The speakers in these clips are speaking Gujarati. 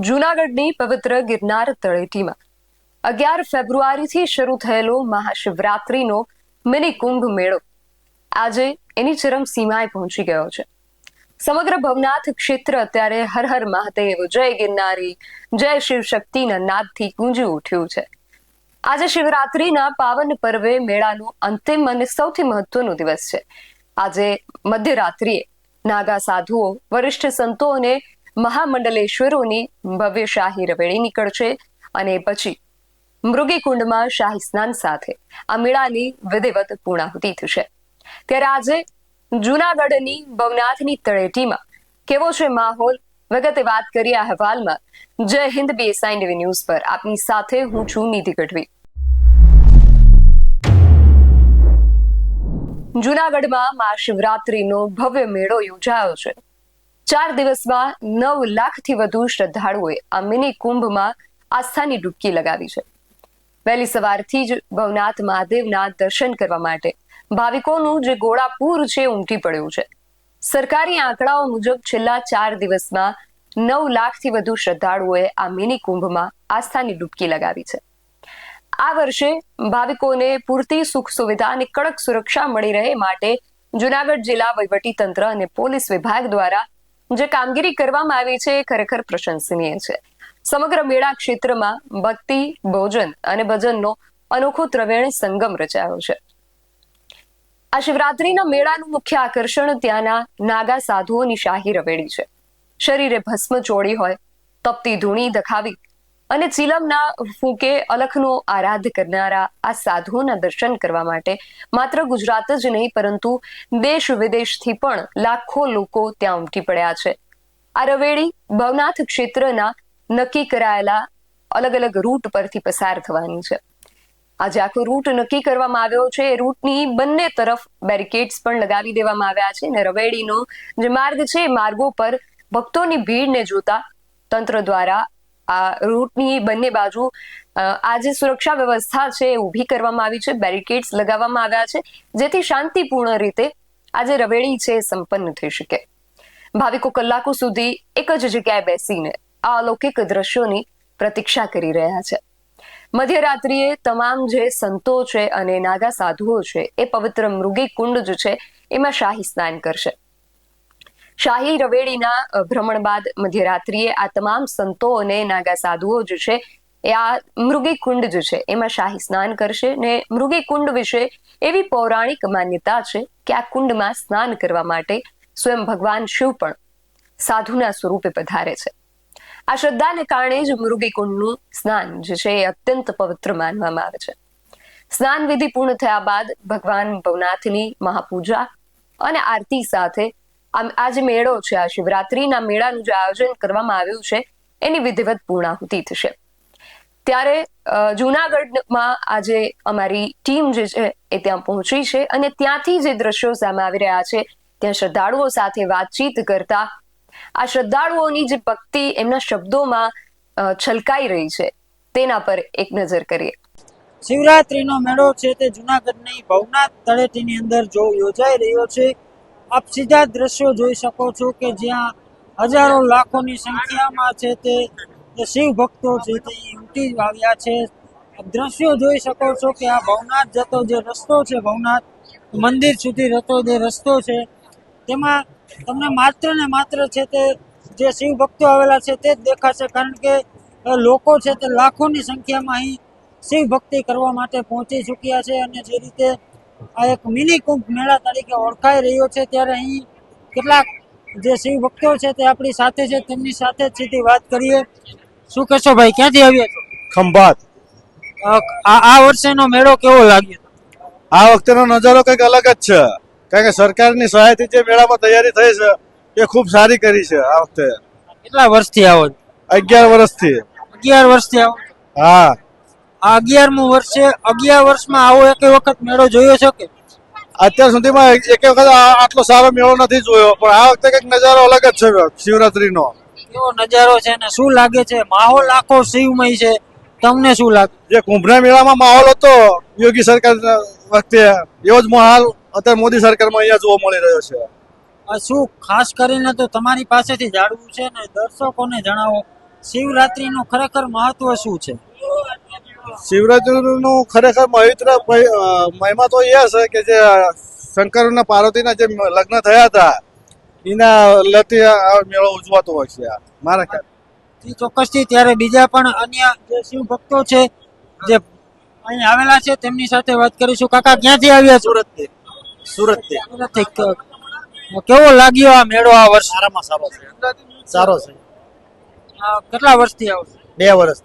જૂનાગઢની પવિત્ર ગિરનાર તળેટીમાં. અગિયાર ફેબ્રુઆરીથી શરૂ થયેલો મહાશિવરાત્રીનો મિની કુંભ મેળો આજે એની ચરમ પહોંચી ગયો છે. સમગ્ર ભવનાથ ક્ષેત્ર અત્યારે હર હર મહાદેવ, જય ગિરનારી, જય શિવ શક્તિના નાદથી ગુંજી ઉઠ્યું છે. આજે શિવરાત્રીના પાવન પર્વે મેળાનો અંતિમ અને સૌથી મહત્વનો દિવસ છે. આજે મધ્યરાત્રિએ નાગા સાધુઓ, વરિષ્ઠ સંતો અને મહામંડલેશ્વરોની ભવ્ય શાહી રવેડી નીકળશે અને પછી મૃગીકુંડમાં શાહી સ્નાન સાથે આ મેળાની વિધિવત પૂર્ણાહુતિ થશે. ત્યારે આજે જુનાગઢની ભવનાથની તળેટીમાં કેવો છે માહોલ? વગતે વાત કરીએ અહેવાલમાં. જય હિન્દ બીએસઆઈ ટીવી ન્યૂઝ પર. આપની સાથે હું છું નિધિ ગઢવી. જુનાગઢમાં મહાશિવરાત્રીનો ભવ્ય મેળો યોજાયો છે. ચાર દિવસમાં નવ લાખથી વધુ શ્રદ્ધાળુઓએ આ મિની કુંભમાં આસ્થાની ડૂબકી લગાવી છે. વહેલી સવારથી જ ભવનાથ મહાદેવના દર્શન કરવા માટે ભાવિકોનું જે ગોળાપૂર છે ઉમટી પડ્યું છે. સરકારી આંકડાઓ મુજબ છેલ્લા ચાર દિવસમાં નવ લાખથી વધુ શ્રદ્ધાળુઓએ આ મિની કુંભમાં આસ્થાની ડૂબકી લગાવી છે. આ વર્ષે ભાવિકોને પૂરતી સુખ સુવિધા અને કડક સુરક્ષા મળી રહે માટે જુનાગઢ જિલ્લા વહીવટી તંત્ર અને પોલીસ વિભાગ દ્વારા જે કામગીરી કરવામાં આવી છે એ ખરેખર પ્રશંસનીય છે. સમગ્ર મેળા ક્ષેત્રમાં ભક્તિ, ભોજન અને ભજનનો અનોખો ત્રવેણ સંગમ રચાયો છે. આ શિવરાત્રીના મેળાનું મુખ્ય આકર્ષણ ત્યાંના નાગા સાધુઓની શાહી રવેડી છે. શરીરે ભસ્મ ચોળી હોય, તપતી ધૂણી દખાવી અને ચીલમના ફૂકે અલખનો આરાધ કરનારા આ સાધુઓના દર્શન કરવા માટે માત્ર ગુજરાત જ નહીં, પરંતુ દેશ વિદેશથી પણ લાખો લોકો ત્યાં ઉમટી પડ્યા છે. આ રવેડી ભવનાથ ક્ષેત્રના નક્કી કરાયેલા અલગ અલગ રૂટ પરથી પસાર થવાની છે. આજે આખો રૂટ નક્કી કરવામાં આવ્યો છે. એ રૂટની બંને તરફ બેરિકેડ્સ પણ લગાવી દેવામાં આવ્યા છે અને રવેડીનો જે માર્ગ છે, એ માર્ગો પર ભક્તોની ભીડને જોતા તંત્ર દ્વારા આ રૂટની બંને બાજુ આ જે સુરક્ષા વ્યવસ્થા છે એ ઊભી કરવામાં આવી છે, બેરિકેડ્સ લગાવવામાં આવ્યા છે, જેથી શાંતિપૂર્ણ રીતે આ જે રવેડી છે સંપન્ન થઈ શકે. ભાવિકો કલાકો સુધી એક જ જગ્યાએ બેસીને આ અલૌકિક દ્રશ્યોની પ્રતીક્ષા કરી રહ્યા છે. મધ્યરાત્રિએ તમામ જે સંતો છે અને નાગા સાધુઓ છે એ પવિત્ર મૃગી કુંડ જે છે, એમાં શાહી સ્નાન કરશે. શાહી રવેડીના ભ્રમણ બાદ મધ્યરાત્રિએ આ તમામ સંતો અને નાગા સાધુઓ જે છે, એ આ મૃગી કુંડ જે છે, એમાં શાહી સ્નાન કરશે ને મૃગી કુંડ વિશે એવી પૌરાણિક માન્યતા છે કે આ કુંડમાં સ્નાન કરવા માટે સ્વયં ભગવાન શિવ પણ સાધુના સ્વરૂપે પધારે છે. આ શ્રદ્ધાને કારણે જ મૃગી કુંડનું સ્નાન જે છે, એ અત્યંત પવિત્ર માનવામાં આવે છે. સ્નાન વિધિ પૂર્ણ થયા બાદ ભગવાન ભવનાથની મહાપૂજા અને આરતી સાથે આ જે મેળો છે, આ શિવરાત્રીના મેળાનું જે આયોજન કરવામાં આવ્યું છે, એની વિધિવત પૂર્ણાહુતિ થશે. ત્યારે જુનાગઢમાં આજે અમારી ટીમ જે છે, એ ત્યાં પહોંચી છે અને ત્યાંથી જે દ્રશ્યો સામે આવી રહ્યા છે, ત્યાં શ્રદ્ધાળુઓ સાથે વાતચીત કરતા, આ શ્રદ્ધાળુઓની જે ભક્તિ એમના શબ્દોમાં છલકાઈ રહી છે. તેના પર એક નજર કરીએ. શિવરાત્રીનો મેળો છે તે જુનાગઢની ભવનાથ તળેટીની અંદર જો યોજાઈ રહ્યો છે આપ સીધા દ્રશ્યો જોઈ શકો છો કે જ્યાં હજારો લાખોની સંખ્યામાં છે તે શિવ ભક્તો છે તે ઉમટી આવ્યા છે. દ્રશ્યો જોઈ શકો છો કે આ ભવનાથ જતો જે રસ્તો છે, ભવનાથ મંદિર સુધી જતો જે રસ્તો છે, તેમાં તમને માત્ર ને માત્ર છે તે જે શિવ ભક્તો આવેલા છે તે જ દેખાશે કારણ કે લોકો છે તે લાખોની સંખ્યામાં અહીં શિવ ભક્તિ કરવા માટે પહોંચી ચૂક્યા છે અને જે રીતે આ એક મિની કુંભ મેળા તરીકે ઓળખાઈ રહ્યો છે. ત્યારે અહીં કેટલાક જે શિવ ભક્તો છે તે આપણી સાથે છે. તેમની સાથે જ સીધી વાત કરીએ. શું કહેશો ભાઈ ક્યાંથી આવ્યા છો? ખંભાત. આ વર્ષેનો મેળો કેવો લાગ્યો? આ વખતેનો નજારો કંઈક અલગ જ છે. કારણ કે સરકારની સહાયથી જે મેળામાં તૈયારી થઈ છે એ ખૂબ સારી કરી છે આ વખતે. કેટલા વર્ષથી આવો અગિયાર વર્ષથી. અગિયાર વર્ષથી આવો. હા. આ અગિયારમું વર્ષ છે. અગિયાર વર્ષમાં આવો એક વખત મેળો જોયો છે કે? અત્યાર સુધીમાં એક વખત આટલો સારો મેળો નથી જોયો પણ આ વખતે કંઈક નજારો અલગ જ છે શિવરાત્રીનો. કેવો નજારો છે ને? શું લાગે છે? માહોલ આખો શિવમય છે. તમને શું લાગે? જે કુંભના મેળામાં માહોલ હતો યોગી સરકાર વખતે એવો જ માહોલ અત્યારે મોદી સરકારમાં અહીંયા જોવા મળી રહ્યો છે. આ શું ખાસ કરીને તો તમારી પાસેથી જાણવું છે ને? દર્શકોને જણાવો શિવરાત્રીનું ખરેખર મહત્વ શું છે? શિવરાત્રીનું ખરેખર પવિત્ર મહિમા તો એ છે કે જે શંકર અને પાર્વતીના જે લગ્ન થયા હતા એના લતી મેળો ઉજવાતો હોય છે મારા ખ્યાલ. ચોક્કસથી. ત્યારે બીજા પણ અન્ય જે શિવ ભક્તો છે જે અહીં આવેલા છે તેમની સાથે વાત કરીશું. કાકા ક્યાંથી આવ્યા સુરતથી સુરતથી કેવો લાગ્યો આ મેળો આ વર્ષ? સારામાં સારો છે. સારો છે. આ કેટલા વર્ષથી આવશે? બે વર્ષ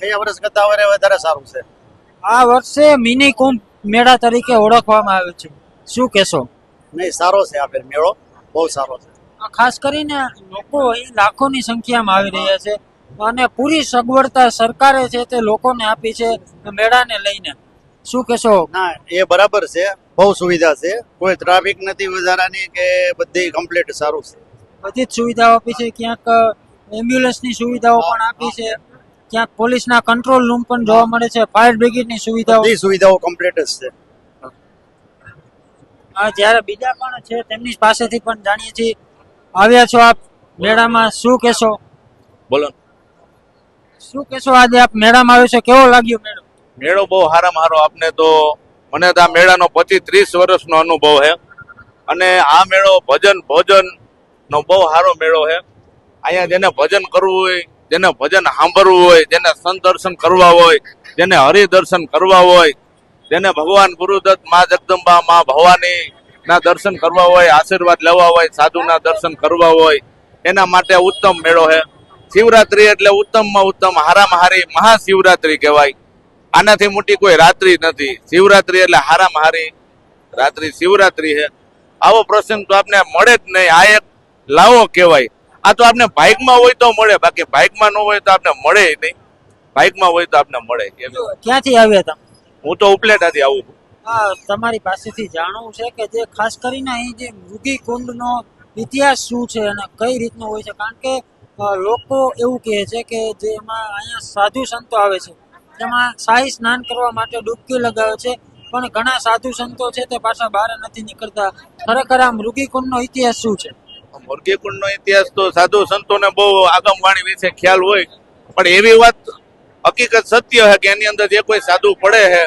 બે વર્ષ કરતા વધારે સારું છે. આ વર્ષે મિની કુંભ મેળા તરીકે ઓળખવામાં આવે છે. શું કહેશો? નહીં સારો છે આ મેળો. બહુ સારો છે. ખાસ કરીને લોકો અહીં લાખોની સંખ્યામાં આવી રહ્યા છે અને પૂરી સગવડતા સરકારે છે તે લોકોને આપી છે મેળાને લઈને. શું કહેશો? ના એ બરાબર છે. બહુ સુવિધા છે. કોઈ ટ્રાફિક નથી વધારાની કે બધી કમ્પ્લીટ સારું છે. બધી જ સુવિધાઓ આપી છે. ક્યાંક એમ્બ્યુલન્સની સુવિધાઓ પણ આપી છે. ત્યાં પોલીસના કંટ્રોલ રૂમ પણ જોવા મળે છે. ફાયર બ્રિગેડની સુવિધાઓ. બધી સુવિધાઓ કમ્પ્લીટ જ છે. આ જ્યારે બીજા પણ છે તેમની પાસેથી પણ જાણીએ છીએ. આવ્યા છો આપ મેળામાં. શું કહેશો? બોલો. શું કહેશો આજે આપ મેળામાં આવ્યો છો? કેવો લાગ્યો મેળો? મેળો બહુ હારામાં હારો આપને તો મને તો આ મેળાનો પચીસ ત્રીસ વર્ષનો અનુભવ છે. અને આ મેળો ભજન ભોજન નો બહુ સારો મેળો છે. અહીંયા જેને ભજન કરવું હોય, જેને ભજન સાંભળવું હોય, જેને સંત દર્શન કરવા હોય, જેને હરિદર્શન કરવા હોય, જેને ભગવાન ગુરુદત્ત મા જગદંબા મા ભવાની ના દર્શન કરવા હોય, આશીર્વાદ લેવા હોય, સાધુના દર્શન કરવા હોય, એના માટે ઉત્તમ મેળો છે શિવરાત્રી એટલે ઉત્તમમાં ઉત્તમ હારામાં હારી મહાશિવરાત્રી કહેવાય. આનાથી મોટી કોઈ રાત્રિ નથી. શિવરાત્રી એટલે હારામાં હારી રાત્રિ શિવરાત્રી છે આવો પ્રસંગ તો આપને મળે જ નહીં. આ એક લાવો કહેવાય. આ તો આપને બાઇકમાં હોય તો મળે બાકી બાઇકમાં ન હોય તો આપને મળે નહીં. બાઇકમાં હોય તો આપને મળે ક્યાંથી આવ્યા હતા હું તો ઉપલેટાથી આવું છું. તમારી પાસેથી જાણવું છે કે જે ખાસ કરીને અહીં જે મૃગી કુંડનો ઇતિહાસ શું છે અને કઈ રીતનો હોય છે? કારણ કે લોકો એવું કહે છે કે જે એમાં અહીંયા સાધુ સંતો આવે છે. તેમાં શાહી સ્નાન કરવા માટે ડૂબકી લગાવે છે. પણ ઘણા સાધુ સંતો છે તે પાછા બહાર નથી નીકળતા. ખરેખર આ મૃગી કુંડનો ઇતિહાસ શું છે? મુરગીકુંડનો ઇતિહાસ તો સાધુ સંતોને બહુ આગમવાણી વિશે ખ્યાલ હોય. પણ એવી વાત હકીકત સત્ય છે કે એની અંદર જે કોઈ સાધુ પડે છે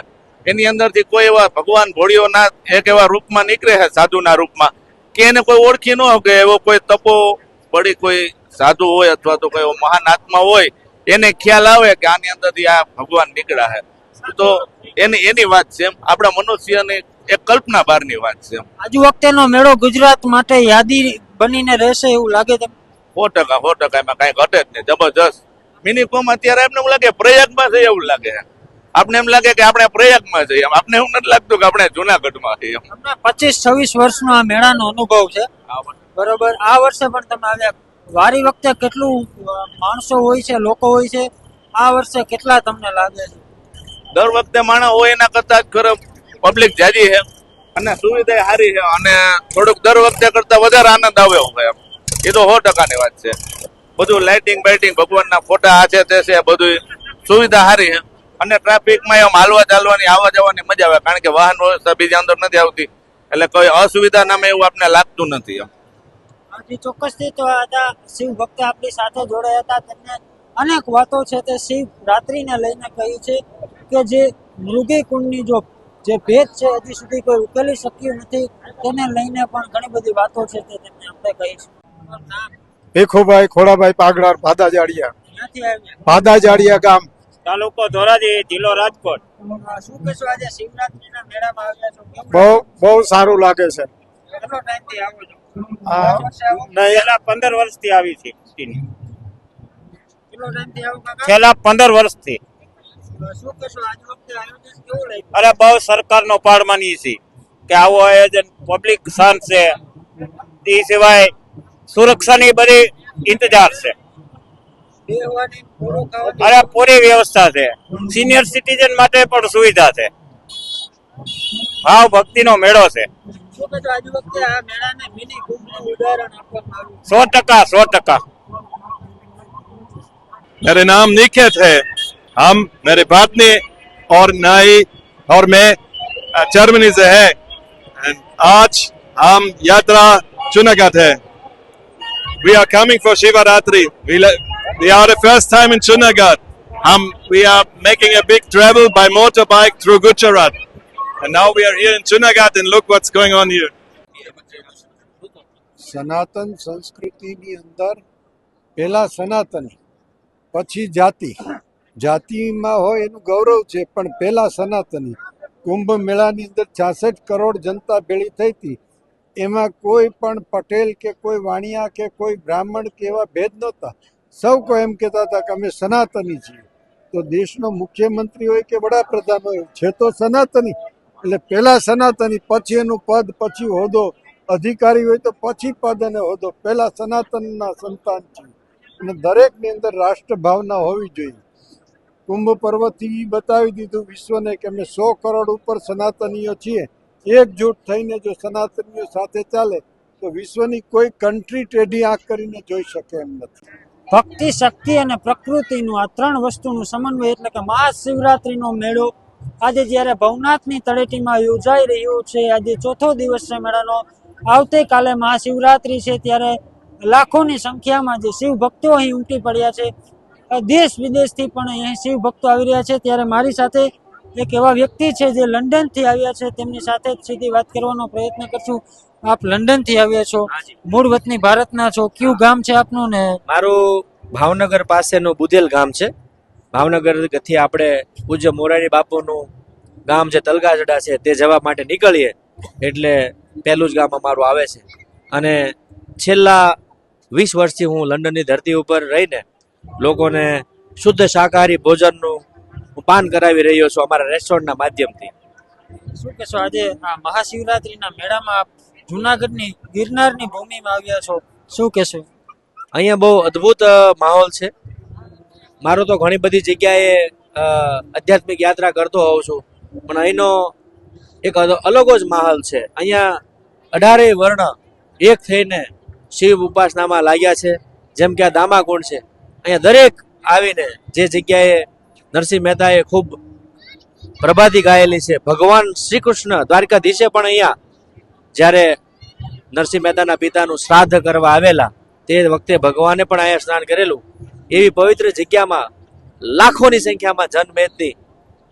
એની અંદરથી કોઈ એવા ભગવાન ભોળિયોનાથ એક એવા રૂપમાં નીકળે છે સાધુના રૂપમાં, કે એને કોઈ ઓળખી ન શકે એવો કોઈ તપો બળી કોઈ સાધુ હોય અથવા તો કોઈ મહાન આત્મા હોય, એને ખ્યાલ આવે કે આની અંદરથી આ ભગવાન નીકળ્યા છે તો એની એની વાત છે આપણા મનુષ્યની એક કલ્પના બહારની વાત છે આજુ વખતેનો મેળો ગુજરાત માટે યાદી બનીને રહેશે એવું લાગે તમને? સો ટકા સો ટકા એમાં કઈ ઘટે જ નહીં. જબરજસ્ત. મિનિકોમ અત્યારે એમને એવું લાગે પ્રયાગમાં છે એવું લાગે. આપણે એમ લાગે કે આપણે પ્રયાગમાં જઈએ એમ આપણે એવું નથી લાગતું કે આપણે જુનાગઢમાં છીએ તમને પચીસ છવ્વીસ વર્ષનો આ મેળાનો અનુભવ છે? બરોબર. આ વર્ષે પણ તમે આવ્યા. વારી વખતે કેટલું માણસો હોય છે લોકો હોય છે? આ વર્ષે કેટલા તમને લાગે છે? દર વખતે માણસ હોય એના કરતા જ ખરો. પબ્લિક જાજી છે. અને સુવિધા સારી છે અને થોડુંક દર વખતે કરતા વધારે આનંદ આવે એમ. એ તો સો ટકાની વાત છે. બધું લાઇટિંગ બાઇટિંગ ભગવાનના ફોટા આ છે, તે છે બધું સુવિધા સારી છે. અને ટ્રાફિકમાં એમ હાલવા ચાલવાની, આવવા જવાની મજા આવે, કારણ કે વાહન વ્યવસ્થા બીજી અંદર નથી આવતી. એટલે કોઈ અસુવિધા નામે એવું આપને લાગતું નથી એમ. ચોક્કસથી તો હતા શિવ ભક્ત આપણી સાથે જોડાયા હતા. તેમને અનેક વાતો છે તે શિવ રાત્રિને લઈને કહી છે કે જે મૃગી કુંડની જો જે ભેદ છે હજી સુધી કોઈ ઉકેલી શક્યું નથી તેને લઈને પણ ઘણી બધી વાતો છે તે તમને આપણે કહીશું ભીખુભાઈ ખોડાભાઈ પાગડાર ભાદા જાડિયા ભાદા જાડિયા ગામ. તાલુકો ધોરાજી જિલ્લો રાજકોટ. શું કહેશો આજે? શિવરાત્રીના મેળામાં આવ્યા છો? બહુ બહુ સારું લાગે છે. કેટલો ટાઈમથી આવો છો? વર્ષે છેલ્લા પંદર વર્ષથી આવી છે. છેલ્લા પંદર વર્ષથી. અરે બહુ સરકારનો પાડ માનીએ છીએ કે આવું આયોજન પબ્લિક શાંત છે તે સિવાય સુરક્ષાની બધી ઇંતજાર છે બેહવાની પૂરો ખાવાની અરે પૂરી વ્યવસ્થા છે સિનિયર સિટીઝન માટે પણ સુવિધા છે ભાવ ભક્તિનો મેળો છે શું કહેશો આજ વખતે આ મેળાને મિની કુંભનું ઉદાહરણ આપવામાં આવ્યું સો ટકા સો ટકા मेरे नाम निखित है हम मेरे पत्नी और नाई और मैं अ, जर्मनी से है And आज हम यात्रा चुनागढ़ है we are coming for Shivratri we, li- we are the first time in Junagadh. Um, we are making a big travel by motorbike through Gujarat. And now we are here in Junagadh and look what's going on here. સનાતન સંસ્કૃતિની અંદર પહેલા સનાતન પછી જાતિ જાતિમાં હોય એનું ગૌરવ છે, પણ પહેલા સનાતની. કુંભ મેળાની અંદર છાસઠ કરોડ જનતા ભેળી થઈ હતી. એમાં કોઈ પણ પટેલ કે કોઈ વાણિયા કે કોઈ બ્રાહ્મણ કે એવા ભેદ નહોતા. સૌ કોઈ એમ કહેતા હતા કે અમે સનાતની છીએ. તો દેશનો મુખ્યમંત્રી હોય કે વડાપ્રધાન હોય, છે તો સનાતની. એટલે પહેલા સનાતની, પછી એનું પદ, પછી હોદો અધિકારી હોય તો પછી પદ અને હોદ્દો. પહેલા સનાતનના સંતાન છે અને દરેકની અંદર રાષ્ટ્રભાવના હોવી જોઈએ. કુંભ પર્વથી બતાવી દીધું વિશ્વને કે અમે સો કરોડ ઉપર સનાતનીઓ છીએ. એકજૂટ થઈને જો સનાતનીઓ સાથે ચાલે, તો વિશ્વની કોઈ કન્ટ્રી ટેઢી આંખ કરીને જોઈ શકે એમ નથી. ભક્તિ, શક્તિ અને પ્રકૃતિનું આ ત્રણ વસ્તુનું સમન્વય એટલે કે મહાશિવરાત્રિનો મેળો આજે જ્યારે ભવનાથની તળેટીમાં યોજાઈ રહ્યો છે, આજે ચોથો દિવસ છે મેળાનો. આવતીકાલે મહાશિવરાત્રિ છે ત્યારે લાખોની સંખ્યામાં જે શિવ ભક્તો અહીં ઉમટી પડ્યા છે દેશ વિદેશથી પણ અહીંયા શિવ ભક્તો આવી રહ્યા છે. ત્યારે મારી સાથે એક એવા વ્યક્તિ છે જે લંડનથી આવ્યા છે. તેમની સાથે જ સીધી વાત કરવાનો પ્રયત્ન કરશું. આપ લંડનથી આવ્યા છો. મૂળ વતની ભારતના છો. કયું ગામ છે આપનું ને? મારું ભાવનગર પાસેનું બુધેલ ગામ છે. ભાવનગરથી આપણે પૂજ્ય મોરારી બાપુનું ગામ છે તલગાજડા છે તે જવા માટે નીકળીએ એટલે પહેલું જ ગામ અમારું આવે છે. અને છેલ્લા વીસ વર્ષથી હું લંડનની ધરતી ઉપર રહીને લોકોને શુદ્ધ શાકાહારી ભોજનનું હું પાન કરાવી રહ્યો છું અમારા રેસ્ટોરન્ટના માધ્યમથી. શું કહેશો આજે આ મહાશિવરાત્રિના મેળામાં આપ જુનાગઢની ગિરનારની ભૂમિમાં આવ્યા છો. શું કહેશો? અહીંયા બહુ અદ્ભુત માહોલ છે. મારો તો ઘણી બધી જગ્યાએ આધ્યાત્મિક યાત્રા કરતો હોઉં છું પણ અહીંનો એક અલગ જ માહોલ છે. અહીંયા અઢારેય વર્ણ એક થઈને શિવ ઉપાસનામાં લાગ્યા છે. જેમ કે આ દામાકુંડ છે. અહીંયા દરેક આવીને જે જગ્યાએ નરસિંહ મહેતાએ ખૂબ પ્રભાતી ગાયેલી છે. ભગવાન શ્રી કૃષ્ણ દ્વારકાધીશે પણ અહીંયા જ્યારે નરસિંહ મહેતાના પિતાનું શ્રાદ્ધ કરવા આવેલા તે વખતે ભગવાને પણ અહીંયા સ્નાન કરેલું. એવી પવિત્ર જગ્યામાં લાખોની સંખ્યામાં જનમેદની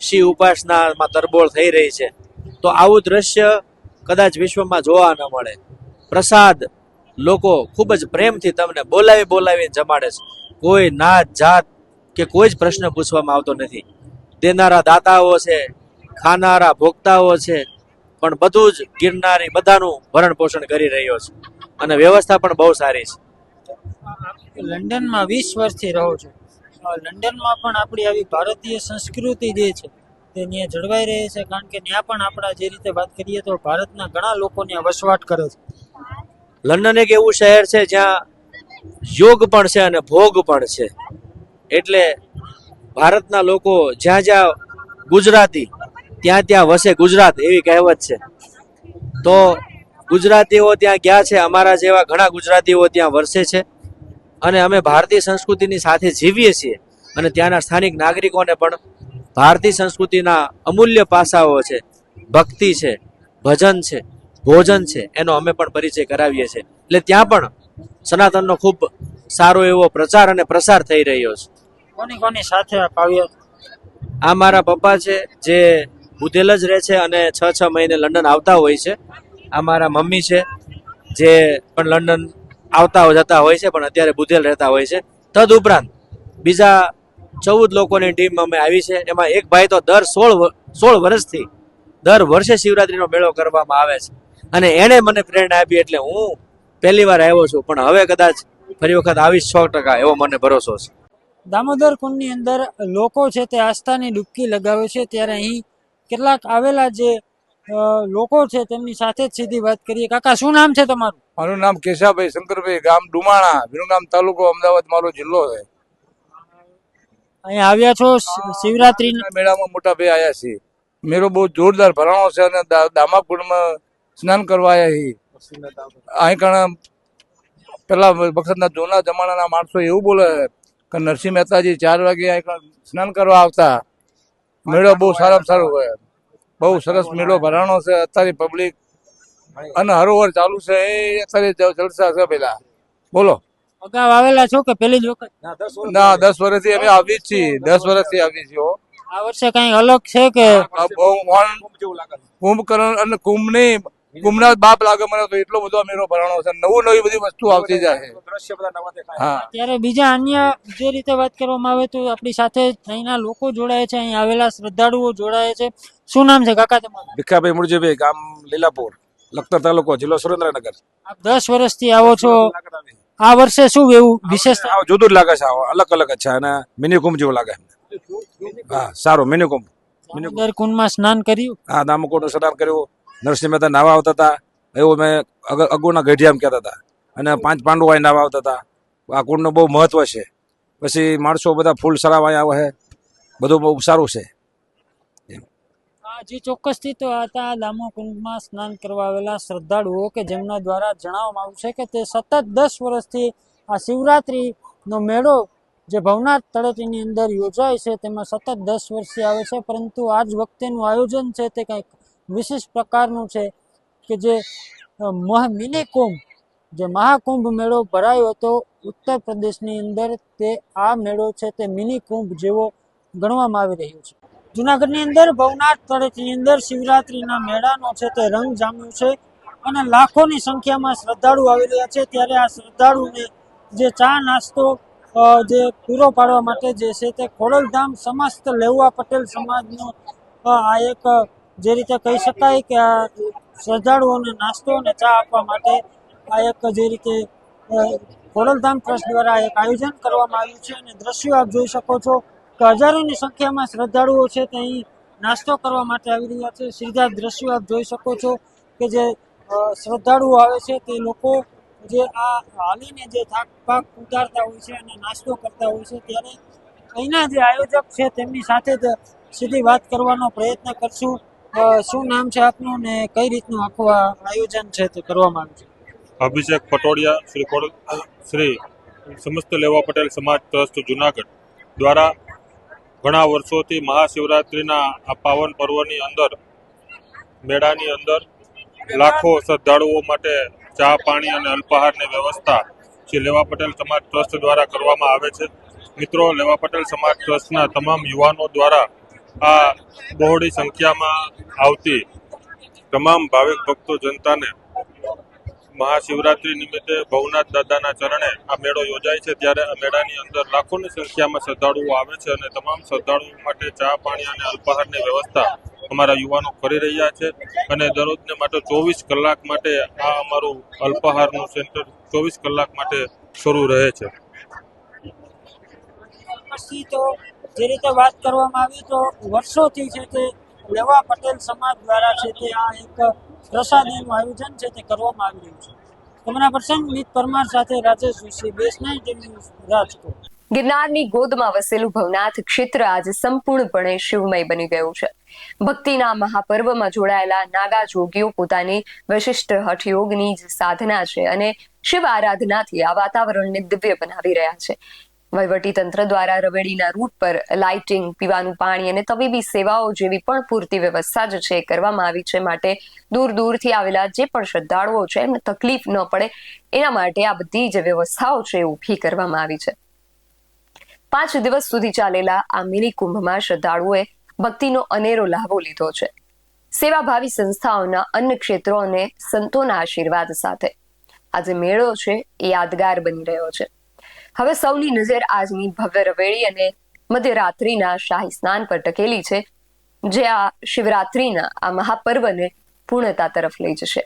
શિવ ઉપાસનામાં તરબોળ થઈ રહી છે. તો આવું દ્રશ્ય કદાચ વિશ્વમાં જોવા ન મળે. પ્રસાદ લોકો ખૂબ જ પ્રેમથી તમને બોલાવી બોલાવીને જમાડે છે. કોઈ નાત જાત કે કોઈ જ પ્રશ્ન પૂછવામાં આવતો નથી. દેનારા દાતાઓ છે ખાનારા ભોગતાઓ છે પણ બધું જ ગિરનારી બધાનું ભરણ પોષણ કરી રહ્યો છે. અને વ્યવસ્થા પણ બહુ સારી છે. લંડનમાં વીસ વર્ષથી રહો છો. લંડનમાં પણ આપણી આવી ભારતીય સંસ્કૃતિ જે છે તે ત્યાં જળવાઈ રહી છે. કારણ કે ત્યાં પણ આપણા જે રીતે વાત કરીએ તો ભારતના ઘણા લોકો ત્યાં વસવાટ કરે છે. લંડન એક એવું શહેર છે જ્યાં યોગ પણ છે અને ભોગ પણ છે. એટલે ભારતના લોકો જ્યાં જ્યાં ગુજરાતી, ત્યાં ત્યાં વસે ગુજરાત એવી કહેવત છે. તો ગુજરાતીઓ ત્યાં ગયા છે? અમારા જેવા ઘણા ગુજરાતીઓ ત્યાં વરસે છે. અને અમે ભારતીય સંસ્કૃતિની સાથે જીવીએ છીએ. અને ત્યાંના સ્થાનિક નાગરિકોને પણ ભારતીય સંસ્કૃતિના અમૂલ્ય પાસાઓ છે. ભક્તિ છે, ભજન છે, ભોજન છે, એનો અમે પણ પરિચય કરાવીએ છીએ. એટલે ત્યાં પણ સનાતનનો ખૂબ સારો એવો પ્રચાર અને પ્રસાર થઈ રહ્યો છે. કોની કોની સાથે આ મારા પપ્પા છે જે બુધેલ જ રહે છે અને છ છ મહિને લંડન આવતા હોય છે. આ મારા મમ્મી છે જે પણ લંડન આવતા જતા હોય છે પણ અત્યારે બુધેલ રહેતા હોય છે. તદ ઉપરાંત બીજા ચૌદ લોકોની ટીમ અમે આવી છે. એમાં એક ભાઈ તો દર સોળ સોળ વર્ષથી દર વર્ષે શિવરાત્રીનો મેળો કરવામાં આવે છે. અને એણે મને પ્રેરણા આપી એટલે હું પહેલી વાર આવ્યો છું પણ હવે કદાચ ફરી વખત આવીશ સો ટકા એવો મને ભરોસો છે. દામોદર કુંડની અંદર લોકો છે તે આસ્થાની ડૂબકી લગાવે છે ત્યારે અહીં કેટલાક આવેલા જે લોકો છે તેમની સાથે જ સીધી વાત કરીએ. કાકા શું નામ છે તમારું? મારું નામ કેશાભાઈ શંકરભાઈ ગામ ડુમાણા વિરમગામ તાલુકો અમદાવાદ મારો જિલ્લો છે. અહીંયા આવ્યા છો શિવરાત્રી મેળામાં મોટા ભાઈ આવ્યા છે મેરો બહુ જોરદાર ભરાણો છે અને દામાકુંડમાં સ્નાન કરવા આવ્યા છે અહીં કણ પેલા વખતના જૂના જમાનાના માણસો એવું બોલે કે નરસિંહ મહેતાજી ચાર વાગે અહીં કણ સ્નાન કરવા આવતા. મેળો બહુ સારામાં સારો હોય. બહુ સરસ મેળો ભરાણો છે. અત્યારે પબ્લિક અને હરોહર ચાલુ છે. એ અત્યારે જલસા છે પેલા. બોલો. અગાઉ આવેલા છો કે પેલી જ વખત? ના દસ વર્ષથી અમે આવી જ છીએ. દસ વર્ષથી આવી છીએ આ વર્ષે કઈ અલગ છે કે કુંભકરણ કુંભકર્ણ અને કુંભ નહીં કુંભના બાપ લાગે મને તો એટલો બધો મેળો ભરાણો છે. નવું નવી બધી વસ્તુ આવતી જાય છે. હા. ત્યારે બીજા અન્ય જે રીતે વાત કરવામાં આવે તો આપણી સાથે અહીંના લોકો જોડાય છે. અહીં આવેલા શ્રદ્ધાળુઓ જોડાય છે. શું નામ છે કાકા તમારું? ભીખાભાઈ મુરજીભાઈ ગામ લીલાપુર લખતર તાલુકો જિલ્લો સુરેન્દ્રનગર. આપ દસ વર્ષથી આવો છો. આ વર્ષે શું એવું વિશેષ આવો જુદું જ લાગે છે. આવો અલગ અલગ જ છે અને મિની કુંભ જેવું લાગે હા સારું મિની કુંભ કુંડમાં સ્નાન કર્યું? હા દામકોટનું સ્નાન કર્યું. નરસિંહ મહેતા નાવા આવતા હતા, એવું મેં અગ- અગુના ગઢિયામ કહેતા હતા. અને પાંચ પાંડુ અહીં નાવા આવતા હતા. આ કુંડનું બહુ મહત્ત્વ છે. પછી માણસો બધા ફૂલ સરાવા આવે છે બધું બહુ સારું છે. જી ચોક્કસથી તો હતા દામો કુંડમાં સ્નાન કરવા આવેલા શ્રદ્ધાળુઓ કે જેમના દ્વારા જણાવવામાં આવ્યું છે કે તે સતત દસ વર્ષથી આ શિવરાત્રિનો મેળો જે ભવનાથ તળેટીની અંદર યોજાય છે, તેમાં સતત દસ વર્ષથી આવે છે, પરંતુ આ જ વખતેનું આયોજન છે તે કંઈક વિશેષ પ્રકારનું છે કે જે મિની કુંભ જે મહાકુંભ મેળો ભરાયો હતો ઉત્તર પ્રદેશની અંદર, તે આ મેળો છે તે મિની કુંભ જેવો ગણવામાં આવી રહ્યો છે. જુનાગઢની અંદર, ભવનાથ તળેટીની અંદર શિવરાત્રીના મેળાનો છે તે રંગ જામ્યો છે અને લાખોની સંખ્યામાં શ્રદ્ધાળુ આવી રહ્યા છે. ત્યારે આ શ્રદ્ધાળુને જે ચા નાસ્તો જે પૂરો પાડવા માટે જે છે તે ખોડલધામ સમસ્ત લેવા પટેલ સમાજનો આ એક જે રીતે કહી શકાય કે આ શ્રદ્ધાળુઓને નાસ્તો અને ચા આપવા માટે આ એક જે રીતે ખોડલધામ ટ્રસ્ટ દ્વારા એક આયોજન કરવામાં આવ્યું છે અને દ્રશ્યો આપ જોઈ શકો છો કે હજારોની સંખ્યામાં શ્રદ્ધાળુઓ છે તે અહીં નાસ્તો કરવા માટે આવી રહ્યા છે. સીધા દ્રશ્યો આપ જોઈ શકો છો કે જે શ્રદ્ધાળુઓ આવે છે તે લોકો જે આ હાલીને જે થાક પાક ઉતારતા હોય છે અને નાસ્તો કરતા હોય છે ત્યારે અહીંના જે આયોજક છે તેમની સાથે જ સીધી વાત કરવાનો પ્રયત્ન કરશું. શું નામ છે આપનું ને કઈ રીતનું આખું આ આયોજન છે તે કરવામાં આવ્યું છે? અભિષેક પટોડિયા શ્રી શ્રી સમસ્ત લેવા પટેલ સમાજ ટ્રસ્ટ જુનાગઢ દ્વારા ઘણા વર્ષોથી મહાશિવરાત્રિના આ પાવન પર્વની અંદર, મેળાની અંદર લાખો શ્રદ્ધાળુઓ માટે ચા, પાણી અને અલ્પાહારની વ્યવસ્થા શ્રી લેવા પટેલ સમાજ ટ્રસ્ટ દ્વારા કરવામાં આવે છે. મિત્રો, લેવા પટેલ સમાજ ટ્રસ્ટના તમામ યુવાનો દ્વારા આ બહોળી સંખ્યામાં આવતી તમામ ભાવિક ભક્તો જનતાને મહાશિવરાત્રી નિમિત્તે ભવનાથ દાદાના ચરણે આ મેળો યોજાય છે. ત્યારે આ મેળાની અંદર લાખોની સંખ્યામાં શ્રદ્ધાળુઓ આવે છે અને તમામ શ્રદ્ધાળુઓ માટે ચા, પાણી અને અલ્પાહારની વ્યવસ્થા અમારા યુવાનો કરી રહ્યા છે. અને દરરોજને માટે ચોવીસ કલાક માટે આ અમારું અલ્પાહારનું સેન્ટર ચોવીસ કલાક માટે શરૂ રહે છે. જે રીતે વાત કરવામાં આવી તો વર્ષોથી છે તે લેવા પટેલ સમાજ દ્વારા છે તે આ એક પ્રસાદીનું આયોજન છે તે કરવામાં આવી રહ્યું છે. તમારા પ્રસંગ મિત પરમાર સાથે રાજેશ જોશી બેસ નાઇન રાજકોટ. ગિરનારની ગોદમાં વસેલું ભવનાથ ક્ષેત્ર આજે સંપૂર્ણપણે શિવમય બની ગયું છે. ભક્તિના મહાપર્વમાં જોડાયેલા નાગા જોગીઓ પોતાની વિશિષ્ટ હઠયોગની જ સાધના છે અને શિવ આરાધનાથી આ વાતાવરણને દિવ્ય બનાવી રહ્યા છે. વહીવટી તંત્ર દ્વારા રવેડીના રૂટ પર લાઇટિંગ, પીવાનું પાણી અને તબીબી સેવાઓ જેવી પણ પૂરતી વ્યવસ્થા જ છે કરવામાં આવી છે માટે દૂર દૂરથી આવેલા જે પણ શ્રદ્ધાળુઓ છે એમને તકલીફ ન પડે એના માટે આ બધી જે વ્યવસ્થાઓ છે એ ઊભી કરવામાં આવી છે. પાંચ દિવસ સુધી ચાલેલા આ મિની કુંભમાં શ્રદ્ધાળુઓએ ભક્તિનો અનેરો લાભો લીધો છે. સેવાભાવી સંસ્થાઓના અન્ય ક્ષેત્રો અને સંતોના આશીર્વાદ સાથે. આજે મેળો છે એ યાદગાર બની રહ્યો છે. હવે સૌની નજર આજની ભવ્ય રવેડી અને મધ્યરાત્રિના શાહી સ્નાન પર ટકેલી છે, જે આ શિવરાત્રિના આ મહાપર્વને પૂર્ણતા તરફ લઈ જશે.